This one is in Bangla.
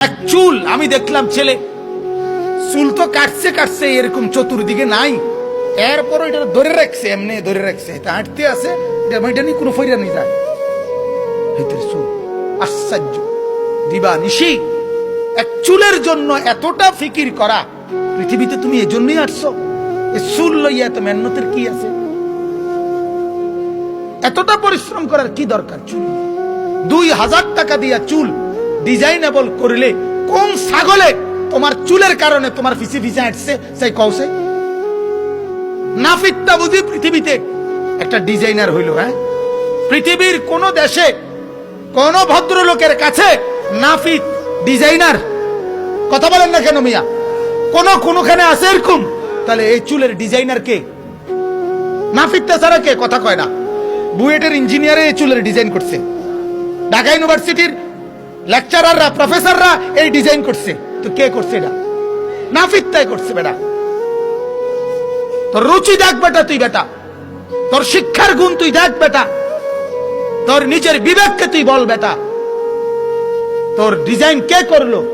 এক চুল। আমি দেখলাম ছেলে। চুল তো কাটছে কাটছে, এরকম চতুর্দিকে নাই। এরপর এটা ধরে রাখছে, এমনি ধরে রাখছে। এটা হাঁটতে আছে, এটা নিয়ে কোনো ফইরা নিয়ে যায়। ভিতরে চুল। আশ্চর্য। দিবা নিশি। এক চুলের জন্য এতটা ফিকির করা। পৃথিবীতে তুমি এজন্যই আসছো। এ চুল লইয়া এত মেহনতের কি আছে? এতটা পরিশ্রম করার কি দরকার চুল? দুই হাজার টাকা দিয়া চুল ডিজাইনেবল করলে কোন ছাগলে তোমার চুলের কারণে তোমার ফিসি ফিসে আসছে সেই কৌশে নাফিকটা বুঝি পৃথিবীতে একটা ডিজাইনার হইল হ্যাঁ? পৃথিবীর কোন দেশে কোন ভদ্রলোকের কাছে নাফিক ডিজাইনার, কথা বলেন না কেন মিয়া? কোন কোনখানে আছে এরকম? তাহলে এই চুলের ডিজাইনার কে? নাফিকটা ছাড়া কে? কথা কয় না। বুয়েটের ইঞ্জিনিয়ারে এই চুলের ডিজাইন করছে। ঢাকা ইউনিভার্সিটির লেকচারাররা প্রফেসররা এই ডিজাইন করছে। তো কে করছে এটা? নাফিকটাই করছে বেটা। তোর রুচি দেখ বেটা তুই বেটা। তোর শিক্ষার গুণ তুই দেখ বেটা। তোর নিজের বিবেককে তুই বল বেটা। তোর ডিজাইন কে করল?